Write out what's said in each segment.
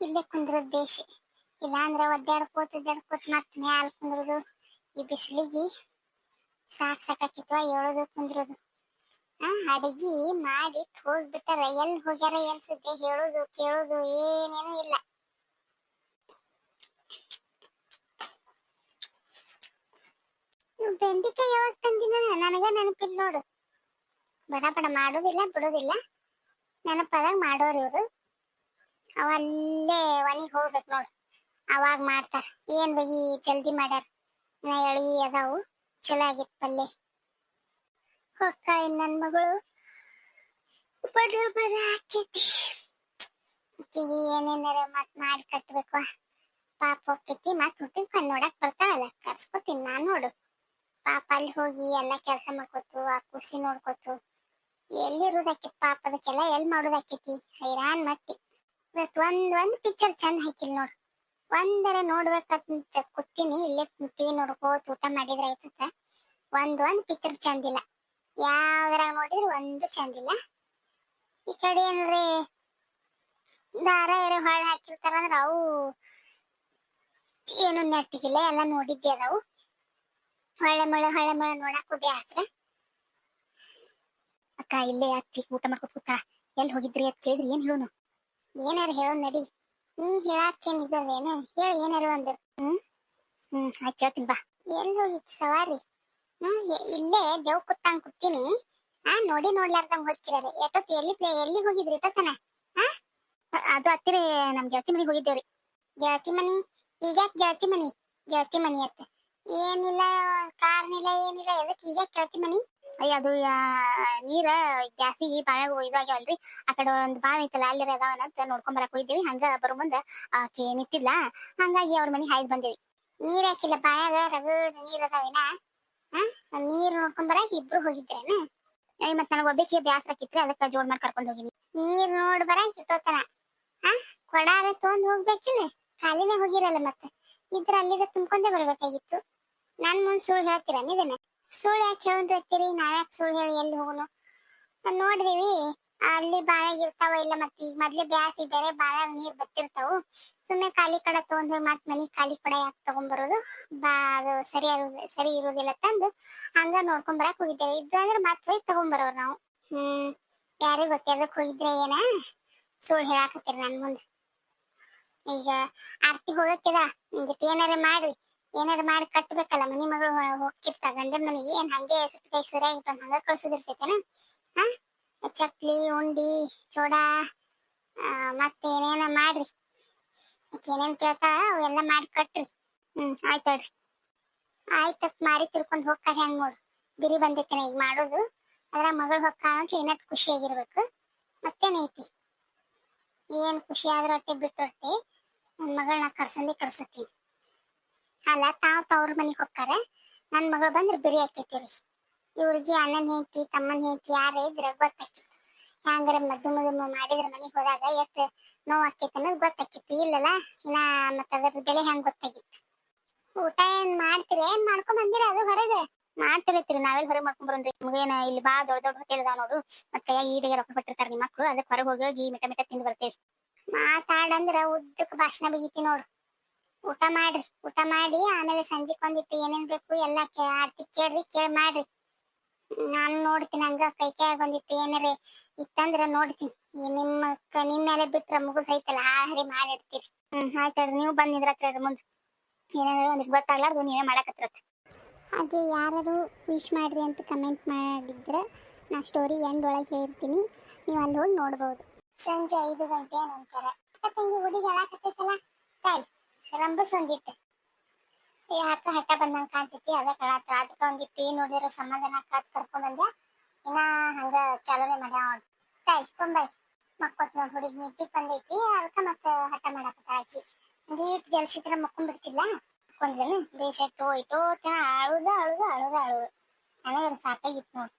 ಇಲ್ಲೇ ಕುಂದ್ರದ್ ಬೇಷ್. ಇಲ್ಲಾಂದ್ರ ಒದ್ದಾಡ್ಕೋತ ಒದ್ದಾಡ್ಕೋತ ಮತ್ ಮ್ಯಾಲ್ ಕುಂದ್ರದು. ಈ ಬಿಸಿಲಿಗೆ ಸಾಕ್ ಸಾಕಾಕಿತ್ವ ಹೇಳೋದು ಕುಂದ್ರದು. ಅಡಿಗೆ ಮಾಡಿ ಹೋಗ್ಬಿಟ್ಟಾರ. ಎಲ್ ಹೋಗ್ಯಾರ ಎಲ್ ಸುದ್ದಿ ಹೇಳೋದು, ಕೇಳೋದು ಏನೇನು ಇಲ್ಲ. ಬೆಂಡಿಕಾಯಿ ಯಾವಾಗ ತಂದಿನ ನನಗ ನೆನಪಿಲ್ಲ ನೋಡು. ಬಡ ಬಡ ಮಾಡೋದಿಲ್ಲ, ಬಿಡೋದಿಲ್ಲ. ನೆನಪದಾಗ ಮಾಡೋರು ಇವ್ರು. ಅವ ಒನಿಗೆ ಹೋಗ್ಬೇಕು ನೋಡು. ಅವಾಗ ಮಾಡ್ತಾರ. ಏನ್ ಬಗಿ ಜಲ್ದಿ ಮಾಡ್ಯಾರ? ಎಳಿ ಅದಾವು. ಚಲೋ ಆಗಿತ್ ಪಲ್ಲೆ. ಹೊಕ್ಕ ನನ್ ಮಗಳು ಬಡ ಬಡ ಆಕೈತಿ. ಏನೇನಾರ ಮತ್ ಮಾಡಿ ಕಟ್ಬೇಕು ಪಾಪ ಹೋಗ್ತೈತಿ ಮತ್ ಹುಟ್ಟಿನ ಕಣ್ ನೋಡಕ್ ಬರ್ತಾವಲ್ಲ ಕರ್ಸ್ಕೊತೀನಿ ನಾನ್ ನೋಡು. ಪಾಪ ಅಲ್ಲಿ ಹೋಗಿ ಎಲ್ಲ ಕೆಲಸ ಮಾಡ್ಕೊತು, ಆ ಖುಷಿ ನೋಡ್ಕೊತು. ಎಲ್ಲಿರೋದಾಕೈತಿ ಪಾಪ? ಅದಕ್ಕೆಲ್ಲ ಎಲ್ ಮಾಡೋದಾಕೈತಿ ಹೈರಾನ್ ಮಟ್ಟಿ. ಇವತ್ ಒಂದ್ ಒಂದ್ ಪಿಕ್ಚರ್ ಚಂದ ಹಾಕಿಲ್ ನೋಡ್. ಒಂದರ ನೋಡ್ಬೇಕಂತ ಕೂತೀನಿ, ಇಲ್ಲೇ ಟಿವಿ ನೋಡ್ಕೋತ ಊಟ ಮಾಡಿದ್ರೆ ಆಯ್ತದ ಒಂದ್ ಒಂದ್ ಪಿಕ್ಚರ್ ಚಂದಿಲ್ಲ ಯಾವ್ದ್ರಾಗ ನೋಡಿದ್ರು ಒಂದು ಚಂದಿಲ್ಲ ಈ ಕಡೆ ಏನ್ರಿ ಬೇರೆ ಹೊಳ ಹಾಕಿರ್ತಾರ ಅಂದ್ರ ಅವು ಏನು ನೆಟ್ಟಿಗಿಲ್ಲ, ಎಲ್ಲ ನೋಡಿದ್ದೆ ಅದಾವು. ಹೊಳೆ ಮಳೆ ಹೊಳೆ ಮಳೆ ನೋಡಕ್ಕೂ ಬೇಸ್ರ ಅಕ್ಕ ಇಲ್ಲೇ ಅತ್ತಿ ಊಟ ಮಾಡ್ಕೊತ ಕೂತ ಎಲ್ಲಿ ಹೋಗಿದ್ರಿ ಅದ್ ಕೇಳಿದ್ರಿ, ಏನ್ ಹೇಳೋನು? ಏನಾರ ಹೇಳೋ ನಡಿ. ನೀ ಹೇಳಾಕೇನ್ ಇದೇನು ಹೇಳ ಏನಾರ ಒಂದು. ಹ್ಮ್? ಹ್ಮ್ ಆಯ್ತು ಹೇಳ್ತೀನಿ ಬಾ. ಎಲ್ಲಿ ಸವಾರಿ? ಹ್ಮ್ ಇಲ್ಲೇ ದೇವ್ ಕುತ್ತಂಗ್ ಕುತ್ತೀನಿ ಆ ನೋಡಿ ನೋಡ್ಲಾರ್ದಂಗ್ ಹೋಗ್ತಿರಾರೆ. ಎಟ್ಟೊತ್ತು ಎಲ್ಲಿ ಎಲ್ಲಿಗೆ ಹೋಗಿದ್ರಿ ಎಷ್ಟೊತ್ತನ? ಆ? ಅದು ಹತ್ತಿರ ನಮ್ ಗೆಳತಿ ಮನೆಗೆ ಹೋಗಿದ್ದೇವ್ರಿ. ಗೆಳತಿ ಮನಿ? ಈಗ ಗೆಳತಿ ಮನಿ? ಗೆಳತಿ ಮನಿ ಅತ್ತ. ಏನಿಲ್ಲ ಕಾರ್ನಿಲ್ಲ ಏನಿಲ್ಲ. ಎದಕ್ ಈಗ ಗೆಳತಿ ಮನಿ? ಅಯ್ಯ, ಅದು ನೀರ ಗ್ಯಾಸಿಗೆ ಬಾಯಾಗ ಇದಾಗ್ಯಾವಲ್ರಿ ಆ ಕಡೆ ಒಂದ್ ಬಾವಿ ಐತಲ್ಲ ಅಲ್ಲಿ ಅದಾವ ಅಂತ ನೋಡ್ಕೊಂಡ್ ಬರಕ್ ಹೋಗಿದ್ದೇವಿ. ಹಂಗ ಬರೋ ಮುಂದ ಆಕಿ ನಿತ್ತಿಲ್ಲ ಹಂಗಾಗಿ ಅವ್ರ ಮನಿ ಹಾಯ್ದ್ ಬಂದೇವಿ. ನೀರ್ ಹಾಕಿಲ್ಲ, ಬಾಯಾಗ ರಗಡ್ ನೀರ್ ಅದಾವೇನ? ಆ ನೀರ್ ನೋಡ್ಕೊಂಡ್ ಬರಕ್ ಇಬ್ರು ಹೋಗಿದ್ರೇನ? ಮತ್ ನನಗ ಒಬ್ಬಕ್ಕೆ ಬ್ಯಾಸರ ಕಿತ್ರಿ ಅದಕ್ಕ ಜೋಡ್ ಮಾಡಿ ಕರ್ಕೊಂಡ್ ಹೋಗಿನಿ. ನೀರ್ ನೋಡ್ ಬರಕ್ ಇಟ್ಟೋತನ ಕೊಡಾರ ತೊಂದ್ ಹೋಗ್ಬೇಕಿಲ್ಲ. ಖಾಲಿನೇ ಹೋಗಿರಲ್ಲ ಮತ್ತೆ. ಇದ್ರ ಅಲ್ಲಿಗ ತುಂಬಕೊಂಡೇ ಬರ್ಬೇಕಾಗಿತ್ತು. ನನ್ ಮುಂದ್ ಸುಳ್ಳು ಹೇಳ್ತೀರ ಇದನ್ನ ಸುಳ್ಳು ಯಾಕೆ ಹೇಳಂತೀರಿ ನಾವ್ಯಾಕೆ ಸುಳ್ಳು ಹೇಳಿ ಎಲ್ಲಿ ಹೋಗುನು? ನೋಡಿದೀವಿ, ಅಲ್ಲಿ ಬಾಳ ಇರ್ತಾವ ಇಲ್ಲ ಮತ್ತೆ ಈಗ ಮೊದ್ಲೇ ಬ್ಯಾಸ್ ಇದ್ದಾರೆ ಬಾಯಾಗ ನೀರ್ ಬತ್ತಿರ್ತಾವು. ಸುಮ್ಮನೆ ಖಾಲಿ ಕಡೆ ತಗೊಂಡ್ ಹೋಗಿ ಮತ್ ಮನಿ ಖಾಲಿ ಕಡೆ ಯಾಕೆ ತಗೊಂಡ್ಬರೋದು ಬಾ, ಅದು ಸರಿ ಸರಿ ಇರೋದಿಲ್ಲ ತಂದು ಹಂಗ ನೋಡ್ಕೊಂಡ್ ಬರಕ್ ಹೋಗಿದ್ದೇವೆ. ಇದ್ದು ಅಂದ್ರೆ ಮತ್ ಹೋಗಿ ತಗೊಂಡ್ಬರೋರು ನಾವು. ಹ್ಮ್, ಯಾರಿಗ್ ಗೊತ್ತ ಅದಕ್ ಹೋಗಿದ್ರೆ ಏನ? ಸುಳ್ಳು ಹೇಳಾಕತ್ತೀರಿ ನನ್ ಮುಂದೆ. ಈಗ ಆರ್ತಿ ಹೋಗಕ್ಕಿದ ಏನಾರ ಮಾಡಿ ಏನಾರ ಮಾಡಿ ಕಟ್ಟಬೇಕಲ್ಲ ಮನಿ ಮಗಳು ಹೋಗ್ತಿರ್ತಾ ಗಂಡನ ಮನೆಗೆ, ಏನ್ ಹಂಗೆ ಸುಟ್ಟು ಕೈ ಸುರಿಯಾಗಿ ಹಂಗ ಕಳ್ಸೋದಿರ್ತೈತೇನ ಹಾ? ಚಕ್ಲಿ, ಉಂಡಿ, ಚೋಡಾ ಮತ್ತೆ ಏನೇನ ಮಾಡ್ರಿ. ಏನೇನ್ ಕೇಳ್ತಾ ಅವೆಲ್ಲ ಮಾಡಿ ಕಟ್ರಿ. ಹ್ಮ್, ಆಯ್ತು ಹೇಳ್ರಿ ಮಾರಿ ತಿಳ್ಕೊಂಡ್ ಹೋಗ್ತಾರ ಹೆಂಗ್ ನೋಡು. ಬಿರಿ ಬಂದೈತೇನ ಈಗ ಮಾಡೋದು. ಅದ್ರ ಮಗಳು ಹೊಕ್ಕ ಅಂದ್ರೆ ಏನಟ್ ಖುಷಿಯಾಗಿರ್ಬೇಕು. ಮತ್ತೇನೈತಿ ಏನ್ ಖುಷಿ ಆದ್ರೆ ಹೊಟ್ಟೆ ಬಿಟ್ಟು ಹೊಟ್ಟೆ ನನ್ ಮಗಳನ್ನ ಕರ್ಸಂದಿ ಕರ್ಸತ್ತೀನಿ. ಅಲ್ಲ ತಾವ್ ತವ್ರ ಮನಿಗ್ ಹೊಕ್ಕಾರ ನನ್ ಮಗಳು ಬಂದ್ರ ಬಿರಿ ಹಾಕೈತಿವ್ರಿ ಇವ್ರಿಗೆ ಅಣ್ಣನ್ ಹೆಂಡತಿ ತಮ್ಮನ್ ಹೆಂಡತಿ ಯಾರ ಇದ್ರ ಗೊತ್ತಾಕೈತಿ. ಹ್ಯಾಂಗಾರ ಮದ್ದು ಮದ್ದು ಮಾಡಿದ್ರ ಮನಿಗ್ ಹೋದಾಗ ಎಷ್ಟ್ ನೋವ್ ಆಕೈತಿ ಅನ್ನೋದು ಗೊತ್ತಾಕಿತ್ತು ಇಲ್ಲಲ್ಲ ಇನ್ನ ಮತ್ತ ಅದ್ರ ಬೆಲೆ ಹೆಂಗ್ ಗೊತ್ತಾಗಿತ್ತು? ಊಟ ಏನ್ ಮಾಡ್ತೀರಿ? ಏನ್ ಮಾಡ್ಕೊಂಡ್ ಬಂದಿರ ಅದು ಹೊರಗೆ? ಮಾಡ್ತಿರ್ತೀರಿ ನಾವೆಲ್ಲ ಹೊರಗೆ ಮಾಡ್ಕೊಂಡ್ ಬರೋಣ್ರಿ. ನಮಗೇನ ಇಲ್ಲಿ ಬಾ ದೊಡ್ಡ ದೊಡ್ಡ ಹೋಟೆಲ್ ಅದಾವ ನೋಡು. ಮತ್ತೆ ಈಡಿಗೆ ರೊಕ್ಕ ಕೊಟ್ಟಿರ್ತಾರ ನಿಮ್ಮ ಮಕ್ಳು ಅದಕ್ಕೆ ಹೊರಗೆ ಹೋಗಿ ಮಿಟ ಮಿಟ ತಿಂದು ಬರ್ತೇವಿ ಮಾತಾಡಂದ್ರ ಉದ್ದಕ್ ಭಾಷಣ ಬಿಗಿತಿ ನೋಡು. ಊಟ ಮಾಡ್ರಿ ಊಟ ಮಾಡಿ ಆಮೇಲೆ ಸಂಜೆಕ್ ಒಂದಿಟ್ಟು ಏನೇನ್ ಬೇಕು ಎಲ್ಲ ಆರ್ತಿ ಕೇಳ್ರಿ ಕೇಳಿ ಮಾಡ್ರಿ. ನಾನು ನೋಡ್ತೀನಿ ಹಂಗ ಕೈ ಕೈಯಾಗ ಬಂದಿಟ್ಟು ಏನಾರ ಇತ್ತಂದ್ರ ನೋಡ್ತೀನಿ. ನಿಮ್ಮ ನಿಮ್ ಮೇಲೆ ಬಿಟ್ರ ಮುಗಿಸ್ ಐತಲ್ಲ ಆ ಹರಿ ಮಾಡಿರ್ತೀರಿ. ಹ್ಮ್ ಆಯ್ತಲ್ರಿ ನೀವು ಬಂದ್ ಹತ್ರ ಮುಂದೆ. ಏನಾದ್ರು ಒಂದಿಟ್ಟು ಗೊತ್ತಾಗ್ಲಾರ್ದು ನೀವೇ ಮಾಡಕತ್ರತ್ ಹಾಗೆ ಯಾರು ವಿಶ್ ಮಾಡ್ರಿ ಅಂತ ಕಮೆಂಟ್ ಮಾಡಿದ್ರೆ ನಾ ಸ್ಟೋರಿ ಎಂಡ್ ಒಳಗೆ ಹೇಳಿರ್ತೀನಿ ನೀವು ಅಲ್ಲಿ ಹೋಗಿ ನೋಡ್ಬೋದು. ಸಂಜೆ ಐದು ಗಂಟೆ ನಂತರ. ತಂಗಿ ಹುಡುಗಿ ಹೇಳಾಕತ್ತೈತಲ್ಲ? ತಾಯಿ ರಂಬಸ್ ಒಂದಿಟ್ಟು ಯಾಕ ಹಠ ಬಂದಂಗ ಕಾಣ್ತೈತಿ ಅದ ಕಳಾತ್ರ ಅದಕ್ಕ ಒಂದಿಟ್ಟು ಏನ್ ನೋಡಿದ್ರೆ ಸಮಾಧಾನ ಕಾತ್ ಕರ್ಕೊಂಡ್ ಬಂದ. ಇನ್ನ ಹಂಗ ಚಾಲನೆ ಮಾಡ್ಯ ಅವ್ಳು. ತಾಯಿ ತುಂಬಾಯ್ ಮಕ್ಕೋತ್ ನೋಡ್ ಹುಡುಗಿ ನಿದ್ದಿ ಬಂದೈತಿ. ಅದಕ್ಕ ಮತ್ತ ಹಠ ಮಾಡಾಕತ್ತ ಆಕಿ. ಒಂದೀಟ್ ಜಲ್ಸಿದ್ರ ಮಕ್ಕೊಂಡ್ ಬಿಡ್ತಿಲ್ಲ ಕೊಂದ್ಲೇನು ಬೇಷ ಆಯ್ತು, ಹೋಯ್ತು. ಅಳುದ ಅಳುದ ಅಳುದ ಅಳುದ. ನನಗೆ ಸಾಕಾಗಿತ್ತು ನೋಡು.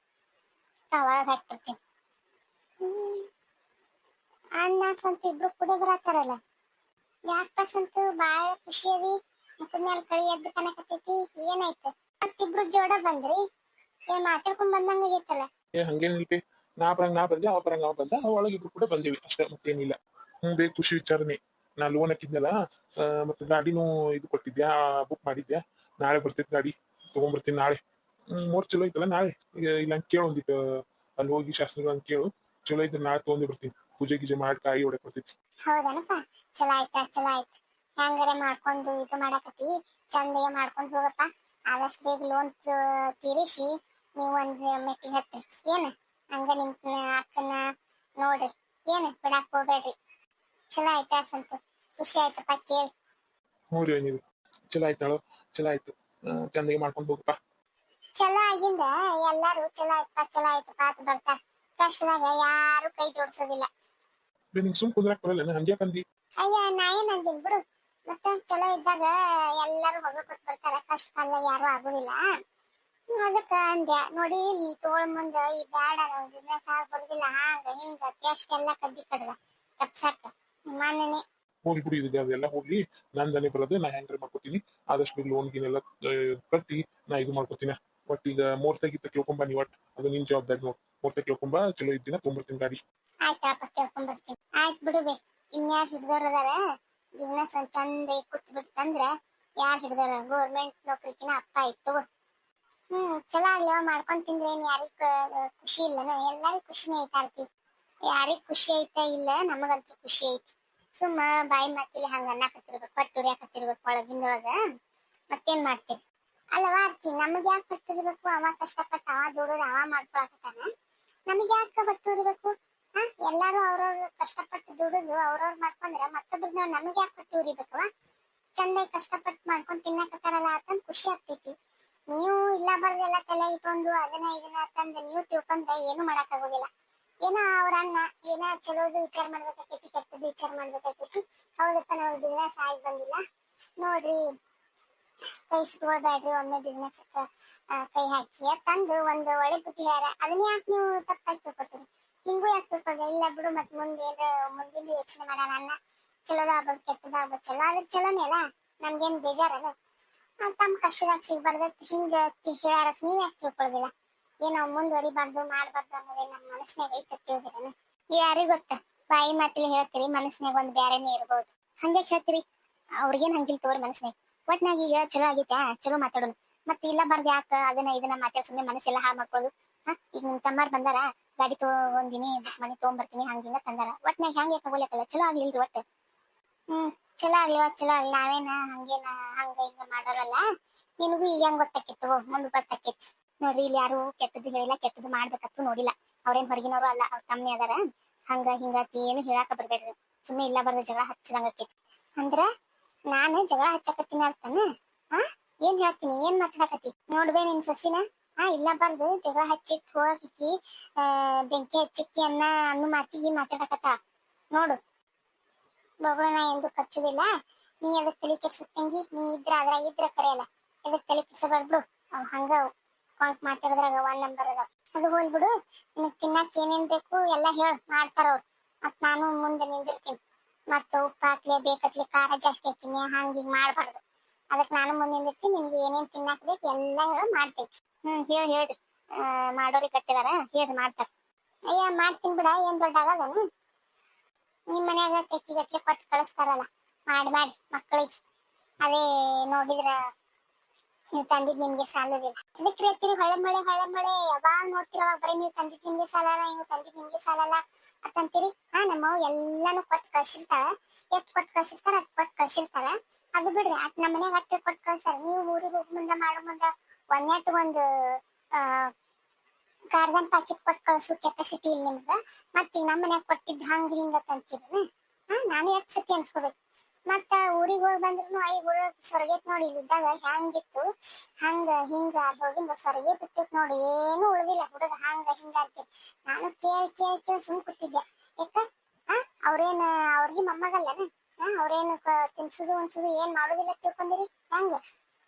ತವಳಗ್ ಹಾಕ್ಬಿಡ್ತೀನಿ. ಅನ್ನ ಸಂತ ಇಬ್ರು ಕೂಡ ಬರತ್ತಾರಲ್ಲ? ಯಾಕ ಸಂತು ಬಾಳ ಖುಷಿ ಅದಿ. ಮುಖದ ಮ್ಯಾಲ ಕಳಿ ಎದ್ದು ಕನಕತ್ತೈತಿ ಏನಾಯ್ತು? ಮತ್ತಿಬ್ರು ಜೋಡ ಬಂದ್ರಿ? ಏನ್ ಮಾತಾಡ್ಕೊಂಡ್ ಬಂದಂಗ ಆಗೈತಲ್ಲ ಏ ಹಂಗೇನಿಲ್ಪಿ ನಾ ಬರಂಗ್, ನಾ ಬಂದೆ ಅವ ಬರಂಗ್, ಅವ ಬಂದ. ಒಳಗೆ ಇಬ್ರು ಕೂಡ ಬಂದೇವಿ. ಅಷ್ಟೇ, ಮತ್ತೇನಿಲ್ಲ. ಹ್ಮ್ ಬೇಗ ಖುಷಿ ವಿಚಾರನೆ. ನಾ ಲೋನ್ ಹಾಕಿದ್ನಲ್ಲ ಮತ್ತೆ ಗಾಡಿನೂ ಇದು ಕೊಟ್ಟಿದ್ಯಾ ಬುಕ್ ಮಾಡಿದ್ಯಾ ನಾಳೆ ಬರ್ತೈತಿ ಗಾಡಿ ತಗೊಂಡ್ಬರ್ತೀನಿ ನಾಳೆ. ಮೂರ್ ಚಲೋ ಐತಲ್ಲ ನಾಳೆ? ಇಲ್ಲ ಹಂಗ್ ಕೇಳು ಒಂದಿಟ್ಟು ಅಲ್ಲಿ ಹೋಗಿ ಶಾಸನ ಹಂಗ್ ಕೇಳು. ಚಲೋ ಐತೆ ನಾಳೆ ತಗೊಂಡ್ ಬರ್ತೀನಿ. ಪೂಜೆ ಗೀಜೆ ಮಾಡಿ ಕಾಯಿ ಹೊಡೆ ಬರ್ತೈತಿ ಹೌದನಪ್ಪ ಚಲೋ ಆಯ್ತಾ ಚಲೋ ಆಯ್ತು. ಹೆಂಗಾರೆ ಮಾಡ್ಕೊಂಡು ಇದು ಮಾಡಕತ್ತಿ? ಚಂದಗೆ ಮಾಡ್ಕೊಂಡು ಹೋಗಪ್ಪ. ಆದಷ್ಟು ಬೇಗ ಲೋನ್ ತೀರಿಸಿ ನೀವು ಒಂದ್ ಮೆಟ್ಟಿಗೆ ಹತ್ತಿ. ಏನ? ಹಂಗ ನಿಮ್ ಅಕ್ಕನ ನೋಡ್ರಿ. ಏನ? ಬಿಡಾಕ್ ಹೋಗ್ಬೇಡ್ರಿ. ಚಲೋ ಆಯ್ತಾ ಸಂತು? ಖುಷಿ ಆಯ್ತಪ್ಪ ಕೇಳಿ. ಹ್ಞೂ ರೀ ನೀವು ಚಲೋ ಆಯ್ತಾಳು ಚಲೋ ಆಯ್ತು. ಚಂದಗೆ ಮಾಡ್ಕೊಂಡು ಹೋಗಪ್ಪ. ಚಲೋ ಆಗಿಂದ ಎಲ್ಲಾರು ಚಲೋ ಆಯ್ತಪ್ಪ ಚಲೋ ಆಯ್ತಪ್ಪ ಅಂತ ಬರ್ತಾರ. ಕಷ್ಟದಾಗ ಯಾರು ಕೈ ಜೋಡ್ಸೋದಿಲ್ಲ. ನಿಂಗೆ ಸುಮ್ ಕುಂದ್ರಾಕ್ ಬರಲ್ಲ ಹಂಗೆ ಬಂದಿ. ಅಯ್ಯ ನಾ ಏನ್ ಅಂದಿನ್ ಬಿಡು. ಮತ್ತೆ ಚಲೋ ಇದ್ದಾಗ ಎಲ್ಲಾರು ಹೊಗಳ್ಕೊತ್ ಬರ್ತಾರ. ಕಷ್ಟ ಕಾಲ ಯಾರು ಆಗುದಿಲ್ಲ. ಅದಕ್ಕ ಅಂದ್ಯ. ನೋಡಿ ನೀ ತೋಳ ಮುಂದ ಈ ಬ್ಯಾಡ ಬಿಸ್ನೆಸ್ ಆಗ ಬರುದಿಲ್ಲ. ಹಾಂಗ ಹಿಂಗ ಅತ್ಯಷ್ಟೆಲ್ಲ ಎಲ್ಲ ಕದ್ದಿ ಕಡ್ದ. ತಪ್ಸಾಕ. ಮಾನನೆ ಹೋಗಿ ಬಿಡಿ ಇದೆ ಅದೆಲ್ಲ ಹೋಗ್ಲಿ ನಂದನೆ ಬರೋದು ನಾ ಹೆಂಗ್ರೆ ಮಾಡ್ಕೋತೀನಿ. ಆದಷ್ಟು ಲೋನ್ ಗಿನೆಲ್ಲ ಆ, ಕಟ್ಟಿ ನಾ ಇದು ಮಾಡ್ಕೊತೀನಿ. ಬಟ್ ಈಗ ಮೂರ್ ತೆಗಿತ ಕೇಳ್ಕೊಂಬನ್ನಿ ನೀ ಒಟ್. ಅದು ನಿನ್ ಜವಾಬ್ದಾರಿ ನೋಡ್. ತೆಗಿ ಕೇಳ್ಕೊಂಬ ಚಲೋ ಇದ್ದಿನ, ತೊಗೊಂಬರ್ತೀನಿ ಗಾಡಿ. ಆಯ್ತಪ್ಪ ಕೇಳ್ಕೊಂಡ್ ಬರ್ತೀನಿ ಆಯ್ತ್ ಬಿಡುವೆ ಇನ್ಯಾರು ಹಿಡ್ದವ್ರ ಅದಾರ? ಬಿಸ್ನೆಸ್ ಒಂದ್ ಚಂದ ಕೂತ್ ಬಿಡ್ತಂದ್ರ ಯಾರ್ ಹಿಡ್ದಾರ? ಗೌರ್ಮೆಂಟ್ ನೌಕರಿಕಿನ ಅಪ್ಪ ಆಯ್ತು ಹ್ಮ್, ಚಲೋ ಆಗ್ಲಿ ಮಾಡ್ಕೊಂಡ್ ತಿಂದ್ರೆ ಏನ್ ಯಾರಿಗ್ ಖುಷಿ ಇಲ್ಲನ? ಎಲ್ಲಾರಿಗ ಖುಷಿನೇ ಐತಾರ್ತಿ ಯಾರಿಗ್ ಖುಷಿ ಐತ ಇಲ್ಲ, ನಮಗಂತೂ ಖುಷಿ ಐತಿ. ಸುಮ್ಮ ಬಾಯಿ ಮಾತಿಲಿ ಹಂಗ ಅನ್ನಕತ್ತಿರ್ಬೇಕು ಪಟ್ಟು ಉರಿಯಾಕತ್ತಿರ್ಬೇಕು ಒಳಗಿಂದೊಳಗ ಮತ್ತೇನ್ ಮಾಡ್ತೀರಿ? ಅಲ್ಲವಾ ಆರ್ತಿ, ನಮಗ್ ಯಾಕೆ ಪಟ್ಟಿರ್ಬೇಕು ಅವ ಕಷ್ಟಪಟ್ಟು ಅವ ದುಡಿದು ಅವ ಮಾಡ್ಕೊಳಕತ್ತಾನ? ನಮಗ್ ಯಾಕೆ ಬಟ್ಟೆ ಉರಿಬೇಕು ಎಲ್ಲರೂ ಅವ್ರವ್ರ ಕಷ್ಟಪಟ್ಟು ದುಡಿದು ಅವ್ರವ್ರ ಮತ್ತೊಬ್ರು ನಾವು ನಮಗೆ ಯಾಕೆ ಬಟ್ಟೆ ಉರಿಬೇಕವ ಚಂದ ಕಷ್ಟಪಟ್ಟು ಮಾಡ್ಕೊಂಡ್ ತಿನ್ನಕತ್ತಾರಲ್ಲ ಅಂತಂದ್ ಖುಷಿ ಆಗ್ತೈತಿ. ನೀವು ಇಲ್ಲ ಬರ್ದೆಲ್ಲ ತಲೆ ಇಟ್ಕೊಂಡು ಅದನ್ನ ಇದನ್ನ ತಂದು ನೀವು ತಿಳ್ಕೊಂಡ್ರೆ ಏನು ಮಾಡಕ್ ಆಗೋದಿಲ್ಲ ಏನೋ ಅವ್ರ ಅನ್ನ ಏನ ಚಲೋದು ವಿಚಾರ ಮಾಡ್ಬೇಕಾಕೈತಿ ಕೆಟ್ಟದ್ದು ವಿಚಾರ ಮಾಡ್ಬೇಕಾಕೈತಿ ಹೌದಪ್ಪ ನಾವು ಬಿಸ್ನೆಸ್ ಆಗಿ ಬಂದಿಲ್ಲ. ನೋಡ್ರಿ ಕೈ ಸುಟ್ಕೊಳ್ಬೇಡ್ರಿ ಒಮ್ಮೆ ಬಿಸ್ನೆಸ್ ಕೈ ಹಾಕಿ. ತಂದು ಒಂದು ಒಳ್ಳೆ ಬುದ್ಧಿ ಹೇಳ ಅದನ್ನ ಯಾಕೆ ನೀವು ತಪ್ಪಾಗಿ ತಿಳ್ಕೊತೀರಿ? ಹಿಂಗೂ ಯಾಕೆ ತಿಳ್ಕೊಂಡೆ ಇಲ್ಲ ಬಿಡು ಮತ್ ಮುಂದೆ ಏನ್ರ ಮುಂದಿನ ಯೋಚನೆ ಮಾಡೋಣ ಅನ್ನ. ಚಲೋದಾಗ್ಬೋದು ಕೆಟ್ಟದಾಗ್ಬೋದು ಚಲೋ ಆದ್ರೆ ಚಲೋನೇ ಅಲ್ಲ? ನಮ್ಗೇನ್ ಬೇಜಾರದ? ತಮ್ಮ ಕಷ್ಟದಾಗ ಸಿಗ್ಬಾರ್ದು ಹಿಂಗ ಹೇಳ್ಯಾರ ನೀವ್ ಯಾಕೆ ತಿಳ್ಕೊಳ್ದಿಲ್ಲ? ಏನೋ ಮುಂದುವರಿಬಾರ್ದು, ಮಾಡ್ಬಾರ್ದು ಅನ್ನೋದೇ ನಮ್ಮ ಮನಸ್ಸಿನಾಗ ಐತೆ ತಿಳಿದಿರೇನು? ಯಾರಿಗೂ ಗೊತ್ತ? ಬಾಯಿ ಮಾತಿಲಿ ಹೇಳ್ತೀರಿ ಮನಸ್ಸಿನಾಗ ಒಂದ್ ಬ್ಯಾರೆನೇ ಇರ್ಬೋದು. ಹಂಗೆ ಹೇಳ್ತೀರಿ? ಅವ್ರಿಗೇನ್ ಹಂಗಿಲ್ ತೋರಿ ಮನಸ್ಸಿನಾಗ ಒಟ್ನಾಗ ಈಗ ಚಲೋ ಆಗೈತೆ ಚಲೋ ಮಾತಾಡೋಣ. ಮತ್ತೆ ಇಲ್ಲ ಬರ್ದು ಯಾಕ ಅದನ್ನ ಇದನ್ನ ಮಾತಾಡ್ ಸುಮ್ಮನೆ ಮನಸ್ಸೆಲ್ಲ ಹಾಳು ಮಾಡ್ಕೊಳ್ಳೋದು ಹಾ, ಈಗ ನಿಮ್ ತಮ್ಮಾರ್ ಬಂದಾರ, ಗಾಡಿ ತಗೊಂದಿನಿ ಮನಿ ತಗೊಂಬರ್ತೀನಿ ಹಂಗಿಂಗ ತಂದಾರ. ಒಟ್ನಾಗ ಹೆಂಗೆ ತಗೊಳಕಲ್ಲ ಚಲೋ ಆಗ್ಲಿಲ್ರಿ ಒಟ್ಟ. ಹ್ಮ್, ಚಲೋ ಆಗ್ಲಿವ ಚಲೋ ಆಗ್ಲಿ. ನಾವೇನ ಹಂಗೇನ, ಹಂಗ ಹಿಂಗ ಮಾಡೋರಲ್ಲ? ನಿಮಗೂ ಈಗ ಹೆಂಗ್ ಗೊತ್ತಾಕಿತ್ತು ಮುಂದ್ ಗೊತ್ತಾಕಿತ್ತು ನೋಡ್ರಿ, ಇಲ್ಲಿ ಯಾರು ಕೆಟ್ಟದ್ದು ಹೇಳಿಲ್ಲ, ಕೆಟ್ಟದ್ದು ಮಾಡ್ಬೇಕತ್ತು ನೋಡಿಲ್ಲ. ಅವ್ರೇನ್ ಹೊರಗಿನವರು ಅಲ್ಲ, ಅವ್ರ ಕಮ್ಮಿ ಅದಾರ. ಹಂಗ ಹಿಂಗ ಏನು ಹೇಳಾಕ ಬರ್ಬೇಡ್ರಿ. ಸುಮ್ಮನೆ ಇಲ್ಲ ಬರ್ದ ಜಗಳ ಹಚ್ಚದಂಗ ಅಂದ್ರ ನಾನು ಜಗಳ ಹಚ್ಚಕತ್ತೀನಿ ಅರ್ಥನ ಹಾ ಏನ್ ಹೇಳ್ತೀನಿ? ಏನ್ ಮಾತಾಡಕತ್ತಿ? ನೋಡ್ಬೇ ನಿನ್ ಸೊಸಿನ. ಹಾ ಇಲ್ಲ ಬರ್ದು. ಜಗಳ ಹಚ್ಚಿಟ್ ಹೋಗಿ, ಆ, ಬೆಂಕಿ ಹಚ್ಚಿಕ್ಕಿ ಅನ್ನ, ಅನ್ನು ಮಾತಿಗೆ ಮಾತಾಡಕತ್ತ. ನೋಡು. ಬೊಗಳನ ಎಂದು ಕಚ್ಚುದಿಲ್ಲ. ನೀ ಅದಕ್ಕೆ ತಲೆ ಕೆಡ್ಸತ್ತಂಗಿ ನೀ ಇದ್ರ ಅದ್ರಾಗ ಇದ್ರ ಕರೆಯಲ್ಲ ಅದಕ್ಕೆ ತಲೆ ಕೆಡ್ಸಬಾರ್ದು ಅವ್ ಹಂಗ ಕಾಂಕ್ ಮಾತಾಡದ್ರಾಗ ಒನ್ ನಂಬರ್ ಅದಾವ. ಅದು ಹೋಲ್ ಬಿಡು. ನಿನಗ್ ತಿನ್ನಕ್ ಏನೇನ್ ಬೇಕು ಎಲ್ಲ ಹೇಳು. ಮಾಡ್ತಾರ ಅವ್ರು. ಮತ್ ನಾನು ಮುಂದೆ ನಿಂದಿರ್ತೀನಿ. ಮತ್ತ ಉಪ್ಪು ಹಾಕ್ಲಿ ಬೇಕತ್ಲಿ ಖಾರ ಜಾಸ್ತಿ ಹಾಕಿನಿ ಹಂಗ ಹಿಂಗ್ ಮಾಡ್ಬಾರ್ದು. ಅದಕ್ಕೆ ನಾನು ಮುಂದೆ ಇರ್ತೀನಿ ನಿಮ್ಗೆ ಏನೇನ್ ತಿನ್ನಾಕ ಬೇಕು ಎಲ್ಲ ಹೇಳೋ ಮಾಡ್ತೈತಿ ಹ್ಮ್ ಹೇಳಿ ಆ, ಮಾಡೋರಿಗೆ ಕಟ್ಟಿದಾರ ಹೇಳಿ ಮಾಡ್ತಾರ. ಅಯ್ಯ ಮಾಡ್ತೀನಿ ಬಿಡ ಏನ್ ದೊಡ್ಡ ಆಗಲ್ಲ ನಿಮ್ ಮನ್ಯಾಗ ತೆಕ್ಕಿಗಟ್ಲೆ ಕೊಟ್ಟು ಕಳಿಸ್ತಾರಲ್ಲ ಮಾಡಿ ಮಾಡಿ ಮಕ್ಕಳಿಗೆ ಅದೇ ನೋಡಿದ್ರ ನೀವು ತಂದಿದ್ ನಿಮ್ಗೆ ಸಾಲೋದಿಲ್ಲ. ಅದಕ್ಕೆ ಹೇಳ್ತೀರಿ ಹೊಳೆ ಮಳೆ ಹೊಳೆ ಮಳೆ. ಯಾವಾಗ ನೋಡ್ತೀರ ಅವಾಗ ಬರೀ ನೀವು ತಂದಿದ್ ನಿಮ್ಗೆ ಸಾಲಲ್ಲ ನೀವು ತಂದಿದ್ ನಿಮ್ಗೆ ಸಾಲಲ್ಲ ಅಂತಂತೀರಿ. ಹಾ ನಮ್ಮವ್ ಎಲ್ಲಾನು ಕೊಟ್ಟು ಕಳ್ಸಿರ್ತಾಳ. ಎಷ್ಟ್ ಕೊಟ್ಟು ಕಳ್ಸಿರ್ತಾರ ಅಟ್ ಕೊಟ್ಟು ಕಳ್ಸಿರ್ತಾರ ಅದು ಬಿಡ್ರಿ, ಅಟ್ ನಮ್ಮ ಮನ್ಯಾಗ ಅಟ್ ಕೊಟ್ಟು ಕಳ್ಸಾರ ನೀವು ಊರಿಗೆ ಹೋಗಿ ಮುಂದ ಮಾಡೋ ಮುಂದ ಒಂದೆಟ್ ಒಂದು ಗಾರ್ಡನ್ ಪ್ಯಾಕೆಟ್ ಕೊಟ್ಟು ಕಳ್ಸೋ ಕೆಪಾಸಿಟಿ ಇಲ್ಲ ನಿಮ್ಗ. ಮತ್ತ ನಮ್ಮ ಮನ್ಯಾಗ ಕೊಟ್ಟಿದ್ ಹಂಗ ಹಿಂಗ ತಂತೀರಿ ಹಾ, ನಾನು ಯಾಕೆ ಸತಿ ಅನ್ಸ್ಕೋಬೇಕು? ಮತ್ತ ಊರಿಗೆ ಹೋಗಿ ಬಂದ್ರು ಐ ಊರಾಗ ಸೊರಗೇತ್ ನೋಡಿ ಇಲ್ಲಿದ್ದಾಗ ಹ್ಯಾಂಗಿತ್ತು? ಹಂಗ, ಹಿಂಗ ಹೋಗಿಂದ ಸೊರಗೆ ಬಿಟ್ಟಿತ್ ನೋಡಿ, ಏನು ಉಳಿದಿಲ್ಲ, ಹುಡುಗ ಹಂಗ, ಹಿಂಗ ನಾನು ಕೇಳಿ ಕೇಳಿ ಕೇಳಿ ಸುಮ್ ಕೂತಿದ್ದೆ. ಯಾಕ? ಆ, ಅವ್ರೇನ, ಅವ್ರಿಗೆ ಮೊಮ್ಮಗಲ್ಲನ? ಅವ್ರೇನು ತಿನ್ಸುದು, ಉಣ್ಸುದು ಏನ್ ಮಾಡುದಿಲ್ಲ ತಿಳ್ಕೊಂಡಿರಿ? ಹೆಂಗ?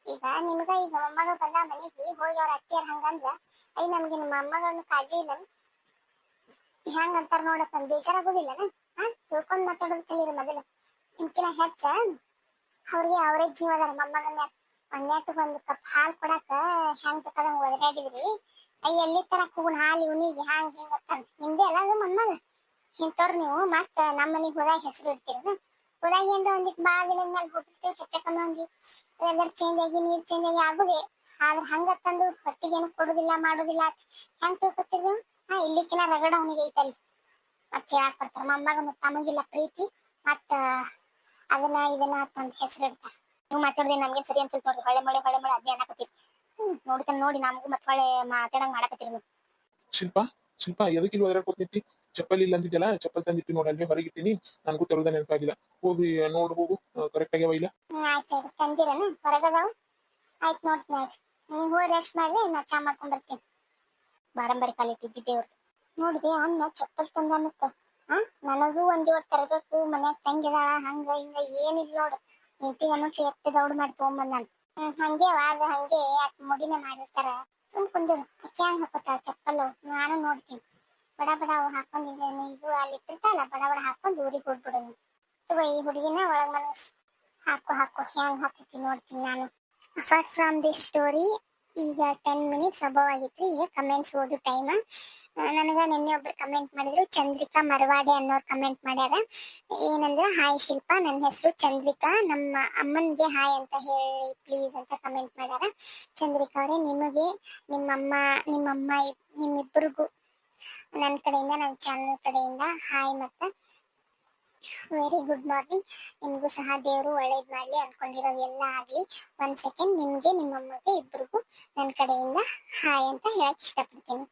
ಈಗ ನಿಮ್ಗ ಈಗ ಮೊಮ್ಮಗಳು ಬಂದ ಮನೆಗೆ ಹೋಗಿ ಅವ್ರ ಅತ್ತಿಯರ್ ಹಂಗಂದ್ರ ಐ ನಮ್ಗೆ ನಿಮ್ಮ ಮೊಮ್ಮಗಳನ್ನ ಕಾಳಜಿ ಇಲ್ಲ. ಹೆಂಗ ಅಂತಾರ ನೋಡಪ್ಪ, ಬೇಜಾರಾಗುದಿಲ್ಲನ? ಹಾ ತಿಳ್ಕೊಂಡ್ ಮಾತಾಡೋದ್ ಕಲೀರಿ ಮೊದಲ. ನಿಮ್ಕಿನ ಹೆಚ್ಚ ಅವ್ರಿಗೆ ಅವರೇ ಜೀವದಾರ ಮೊಮ್ಮಗನ ಮ್ಯಾಲ ಒಂದ್ಯಾಟ ಒಂದ್ ಕಪ್ ಹಾಲು ಕೊಡಾಕ ಹೆಂಗ್ ಬೇಕಾದಂಗ ಒದರಾಡಿದ್ರಿ ಅಯ್ಯ ಎಲ್ಲಿ ತರ ಹೋಗುನ್ ಹಾಲು ಇವನಿಗೆ ಹ್ಯಾಂಗ್ ಹಿಂಗ ನಿಮ್ದೆ ಅಲ್ಲ ಅದು ಮೊಮ್ಮಗ. ಇಂಥವ್ರು ನೀವು ಮತ್ತ ನಮ್ಮ ಮನೆಗೆ ಹೋದಾಗ ಹೆಸರು ಇಡ್ತೀರ ಹೋದಾಗ ಏನ್ರ ಒಂದಿಟ್ ಬಾಳ ದಿನದ ಮೇಲೆ ಹುಟ್ಟಿರ್ತೀವಿ ಹೆಚ್ಚಕಮ್ಮ ಒಂದಿ ವೆದರ್ ಚೇಂಜ್ ಆಗಿ, ನೀರ್ ಚೇಂಜ್ ಆಗಿ ಆಗುದೇ. ಆದ್ರ ಹಂಗ ತಂದು ಹೊಟ್ಟಿಗೇನು ಕೊಡುದಿಲ್ಲ, ಮಾಡುದಿಲ್ಲ ಹೆಂಗ್ ತಿಳ್ಕೊತೀರಿ ಹಾ, ಇಲ್ಲಿಕಿನ ರಗಡ ಅವನಿಗೆ ಐತಲ್ಲಿ. ಮತ್ತೆ ಹೇಳಕ್ ಬರ್ತಾರ. ಮೊಮ್ಮಗ ಮತ್ತ ತಮಗಿಲ್ಲ ಪ್ರೀತಿ. ಮತ್ತ ಅದನ್ನ ಇದನ್ನ ಅಂತ ಹೆಸರು ಇಡ್ತಾರ. ನೀವು ಮಾತಾಡ್ದೆ ನಮ್ಗೆ ಸರಿ ಅನ್ಸುತ್ತೆ ನೋಡ್ರಿ. ಹೊಳೆ ಮಳೆ ಹೊಳೆ ಮಳೆ ಅದೇ ಅನ್ನಕತ್ತೀರಿ. ನೋಡ್ತಾನೆ ನೋಡಿ ನಮಗೂ ಮತ್ತೆ ಹೊಳೆ ಮಾತಾಡಂಗ್ ಮಾಡಕತ್ತೀರಿ ನೀವು. ಶಿಲ್ಪ ಶಿಲ್ಪ ಎದಕ್ಕೆ ಇಲ್ಲಿ ಹೊರಗೆ ಕೊಟ್ಟಿತ್ತಿ ಚಪ್ಪಲಿ ಇಲ್ಲ ಅಂತಿದ್ದಲ್ಲ ಚಪ್ಪಲ್ ತಂದಿಟ್ಟು ನೋಡಿ ಅಲ್ಲಿ ಹೊರಗಿಟ್ಟಿನಿ ನನಗೂ ತರೋದ ನೆನಪಾಗಿಲ್ಲ. ಹೋಗಿ ನೋಡು ಹೋಗು. ಕರೆಕ್ಟ್ ಆಗ್ಯಾವ ಇಲ್ಲ? ಆಯ್ತು ತಂದಿರನ? ಹೊರಗದಾವ್ ಆಯ್ತು ನೋಡ್ತೀನಿ ಹೇಳ್ರಿ ನೀವು ಹೋಗಿ ರೆಸ್ಟ್ ಮಾಡ್ರಿ ನಾ ಚಾ ಮಾಡ್ಕೊಂಡ್ ಬರ್ತೀನಿ. ಬಾರಂಬರಿ ಕಾಲಿಟ್ಟಿದ್ದೆ ದೇವ್ರು ನೋಡ್ರಿ ಅನ್ನ ಚಪ್ಪಲ್ ತಂದ ಹಾ ನನಗೂ ಒಂದ್ ತರಬೇಕು, ಮನ್ಯಾಗ ತಂಗಿದಾಳ ಹಂಗ ಹಿಂಗ ಏನಿಲ್ಲ ನೋಡು. ನಿಂತಿಗೆ ಅನ್ನೋ ದೌಡ್ ಮಾಡಿ ತಗೊಂಬಂದ್ ಹಂಗೆ ವಾದ ಹಂಗೆ ಯಾಕೆ ಮಾಡಿರ್ತಾರ. ಸುಮ್ ಕುಂದ್ರು. ಅಕ್ಕಿ ಹಂಗ ಹಾಕೋತಾಳ ಚಪ್ಪಲು? ನಾನು ನೋಡ್ತೀನಿ. ಬಡ ಬಡ ಅವು ಹಾಕೊಂಡಿಲ್ಲ ಇದು ಅಲ್ಲಿ ಇಟ್ಟಿರ್ತಾಳ ಬಡ ಬಡ ಹಾಕೊಂಡ್ ಊರಿಗೆ ಹೋಗ್ಬಿಡೋನು ತಗೋ ಈ ಹುಡುಗಿನ ಒಳಗ್ ಮನಸ್ ಹಾಕು ಹಾಕು ಹೆಂಗ್ ಹಾಕುತ್ತಿ ನೋಡ್ತೀನಿ ನಾನು. ಅಫರ್ಟ್ ಫ್ರಮ್ ದಿಸ್ ಸ್ಟೋರಿ ಈಗ ಟೆನ್ ಮಿನಿಟ್ಸ್ ಅಬವ್ ಆಗಿತ್ತು. ಈಗ ಕಮೆಂಟ್ಸ್ ಓದು ಟೈಮ್ ನನಗ ನಿನ್ನೆ ಒಬ್ರು ಕಮೆಂಟ್ ಮಾಡಿದ್ರು, ಚಂದ್ರಿಕಾ ಮರವಾಡೆ ಅನ್ನೋರು ಕಮೆಂಟ್ ಮಾಡ್ಯಾರ. ಏನಂದ್ರೆ ಹಾಯ್ ಶಿಲ್ಪ ನನ್ನ ಹೆಸರು ಚಂದ್ರಿಕಾ. ನಮ್ಮ ಅಮ್ಮನ್ಗೆ ಹಾಯ್ ಅಂತ ಹೇಳಿ ಪ್ಲೀಸ್ ಅಂತ ಕಮೆಂಟ್ ಮಾಡ್ಯಾರ. ಚಂದ್ರಿಕಾ ಅವ್ರೆ, ನಿಮಗೆ ನಿಮ್ಮಮ್ಮ ನಿಮ್ಮಮ್ಮ ನಿಮ್ಮಿಬ್ಬರಿಗೂ ನನ್ನ ಕಡೆಯಿಂದ ನನ್ನ ಚಾನಲ್ ಕಡೆಯಿಂದ ಹಾಯ್ ಮತ್ತೆ ವೆರಿ ಗುಡ್ ಮಾರ್ನಿಂಗ್ ನಿಮಗೂ ಸಹ ದೇವರು ಒಳ್ಳೇದ್ ಮಾಡ್ಲಿ, ಅನ್ಕೊಂಡಿರೋದು ಎಲ್ಲ ಆಗ್ಲಿ. ಒಂದ್ ಸೆಕೆಂಡ್ ನಿಮ್ಗೆ ನಿಮ್ಮಮ್ಮಗೆ ಇಬ್ರಿಗೂ ನನ್ನ ಕಡೆಯಿಂದ ಹಾಯ್ ಅಂತ ಹೇಳಕ್ ಇಷ್ಟಪಡ್ತೀನಿ.